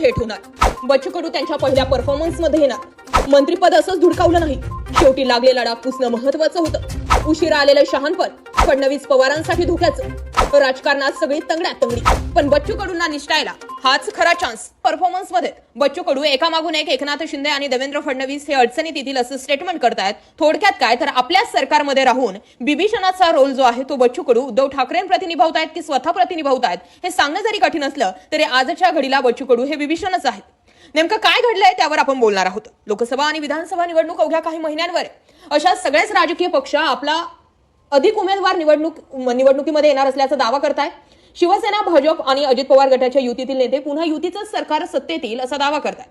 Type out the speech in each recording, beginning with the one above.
थेट होणार बच्चू कडू त्यांच्या पहिल्या परफॉर्मन्समध्ये येणार. मंत्रीपद असंच धुडकावलं नाही. शेवटी लागले लढा पुसणं महत्वाचं होतं. उशिरा आलेलं शहानपण फडणवीस पवारांसाठी धोक्याचं. राजकारणात सगळी तंगड्या तंगडी. पण बच्चू कडूंना निष्ठायला हाच खरा चान्स परफॉर्मन्समध्ये बच्चू कडू एकामागून एक एकनाथ शिंदे आणि देवेंद्र फडणवीस हे अडचणीत येतील असं स्टेटमेंट करतायत. थोडक्यात काय? तर आपल्याच सरकारमध्ये राहून बिभीषणाचा रोल जो आहे तो बच्चू कडू उद्धव ठाकरेंप्रती निभावतायत की स्वतः प्रति निभावतायत? हे सांगणं जरी कठीण असलं तरी आजच्या घडीला बच्चू कडू हे बिभीषणच आहेत. नेमकं काय घडलंय त्यावर आपण बोलणार आहोत. लोकसभा आणि विधानसभा निवडणूक अवघ्या काही महिन्यांवर आहे. अशा सगळेच राजकीय पक्ष आपला अधिक उमेदवार निवडणूक निवडणुकीमध्ये येणार असल्याचा दावा करताय. शिवसेना भाजप आणि अजित पवार गटाच्या युतीतील नेते पुन्हा युतीचं सरकार सत्तेत येईल असा दावा करताय.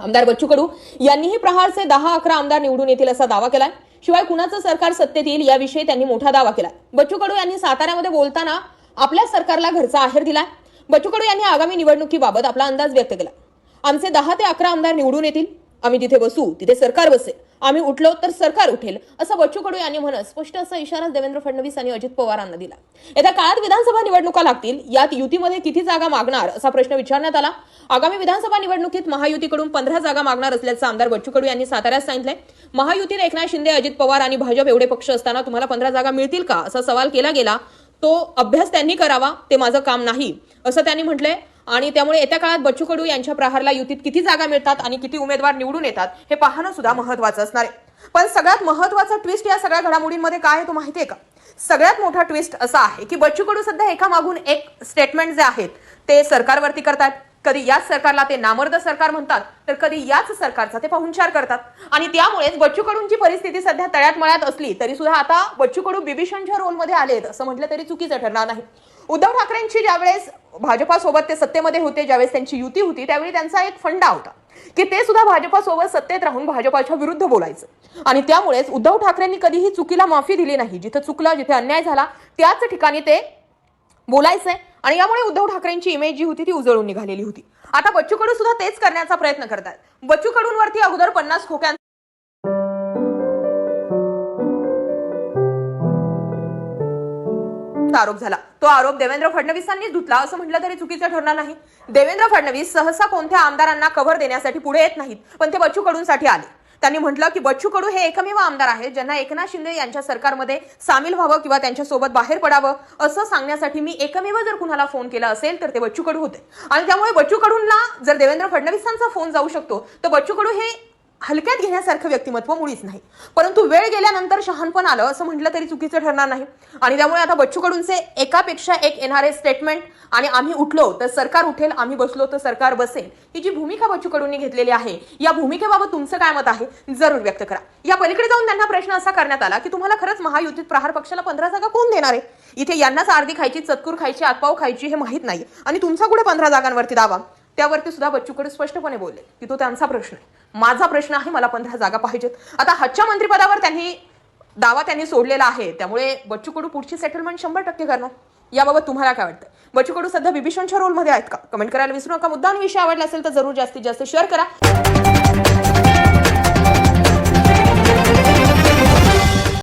आमदार बच्चू कडू यांनीही प्रहारचे दहा अकरा आमदार निवडून येतील असा दावा केलाय. शिवाय कुणाचं सरकार सत्तेत येईल याविषयी त्यांनी मोठा दावा केलाय. बच्चू कडू यांनी साताऱ्यामध्ये बोलताना आपल्या सरकारला घरचा आहेर दिलाय. बच्चू कडू यांनी आगामी निवडणुकीबाबत आपला अंदाज व्यक्त केला. आमचे दहा ते अकरा आमदार निवडून येतील. आम्ही तिथे बसू तिथे सरकार बसेल. आम्ही उठलो तर सरकार उठेल असं बच्चू कडू यांनी म्हणत स्पष्ट असा इशारा देवेंद्र फडणवीस आणि अजित पवारांना दिला. येत्या काळात विधानसभा निवडणुका लागतील यात युतीमध्ये किती जागा मागणार असा प्रश्न विचारण्यात आला. आगामी विधानसभा निवडणुकीत महायुतीकडून पंधरा जागा मागणार असल्याचं आमदार बच्चू कडू यांनी साताऱ्यात सांगितलंय. महायुतीत एकनाथ शिंदे अजित पवार आणि भाजप एवढे पक्ष असताना तुम्हाला पंधरा जागा मिळतील का असा सवाल केला गेला. तो अभ्यास त्यांनी करावा ते माझं काम नाही असं त्यांनी म्हटलंय. आणि त्यामुळे येत्या काळात बच्चू कडू यांच्या प्रहारला युतीत किती जागा मिळतात आणि किती उमेदवार निवडून येतात हे पाहणं सुद्धा महत्वाचं असणार आहे. पण सगळ्यात महत्त्वाचा ट्विस्ट या सगळ्या घडामोडींमध्ये काय आहे तो माहितीये का? सगळ्यात मोठा ट्विस्ट असा आहे की बच्चू कडू सध्या एका मागून एक स्टेटमेंट जे आहेत ते सरकारवरती करतात कधी याच सरकारला ते नामर्द सरकार म्हणतात तर कधी याच सरकारचा ते पाहुणचार करतात. आणि त्यामुळेच बच्चू कडूंची परिस्थिती सध्या तळ्यात मळ्यात असली तरी सुद्धा आता बच्चू कडू बिभीषणच्या रोलमध्ये आलेत असं म्हटलं तरी चुकीचं ठरणार नाही. उद्धव ठाकरेंची ज्यावेळेस भाजपासोबत ते सत्तेमध्ये होते ज्यावेळेस त्यांची युती होती त्यावेळी त्यांचा एक फंडा होता. की ते सुद्धा भाजपासोबत सत्तेत राहून भाजपाच्या विरुद्ध बोलायचं. आणि त्यामुळेच उद्धव ठाकरेंनी कधीही चुकीला माफी दिली नाही. जिथं चुकलं जिथे अन्याय झाला त्याच ठिकाणी ते बोलायचंय. आणि यामुळे उद्धव ठाकरेंची इमेज जी होती ती उजळून निघालेली होती. आता बच्चू कडू सुद्धा तेच करण्याचा प्रयत्न करतात. बच्चू कडूंवरती अगोदर पन्नास खोक्यां आरोप झाला. तो आरोप देवेंद्र फडणवीसांनी धुतला. असं म्हटलं तरी चुकीचं ठरणार नाही. देवेंद्र फडणवीस सहसा कोणत्या आमदारांना कव्हर देण्यासाठी पुढे येत नाहीत पण ते बच्चू कडूंसाठी आले. त्यांनी म्हटलं की बच्चू कडू हे एकमेव आमदार आहेत ज्यांना एकनाथ शिंदे यांच्या सरकारमध्ये सामील व्हावं किंवा त्यांच्यासोबत बाहेर पडावं असं सांगण्यासाठी मी एकमेव जर कुणाला फोन केला असेल तर ते बच्चू कडू होते. आणि त्यामुळे बच्चू कडूंना जर देवेंद्र फडणवीसांचा फोन जाऊ शकतो तर बच्चू कडू हे हलक्यात घेण्यासारखं व्यक्तिमत्व मुळीच नाही. परंतु वेळ गेल्यानंतर शहाणपण आलं असं म्हटलं तरी चुकीचं ठरणार नाही. आणि त्यामुळे आता बच्चू कडूंचे एकापेक्षा एक येणारे स्टेटमेंट आणि आम्ही उठलो तर सरकार उठेल आम्ही बसलो तर सरकार बसेल. ही जी भूमिका बच्चू कडूंनी घेतलेली आहे या भूमिकेबाबत तुमचं काय मत आहे जरूर व्यक्त करा. या पलीकडे जाऊन त्यांना प्रश्न असा करण्यात आला की तुम्हाला खरंच महायुतीत प्रहार पक्षाला पंधरा जागा कोण देणार आहे? इथे यांनाच आरती खायची चतकूर खायची आतपाव खायची हे माहीत नाही. आणि तुमचा कुठे पंधरा जागांवरती दावा? त्यावरती सुद्धा बच्चूकडे स्पष्टपणे बोलले की तो त्यांचा प्रश्न आहे. माझा प्रश्न आहे मला पंधरा जागा पाहिजेत. आता हातच्या मंत्रिपदावर त्यांनी दावा त्यांनी सोडलेला आहे त्यामुळे बच्चू कडू पुढची सेटलमेंट शंभर टक्के करणार. याबाबत तुम्हाला काय वाटतं? बच्चू कडू सध्या बिभीषणच्या रोलमध्ये आहेत का? कमेंट करायला विसरू नका. मुद्दा आणि विषय आवडला असेल तर जरूर जास्तीत जास्त शेअर करा.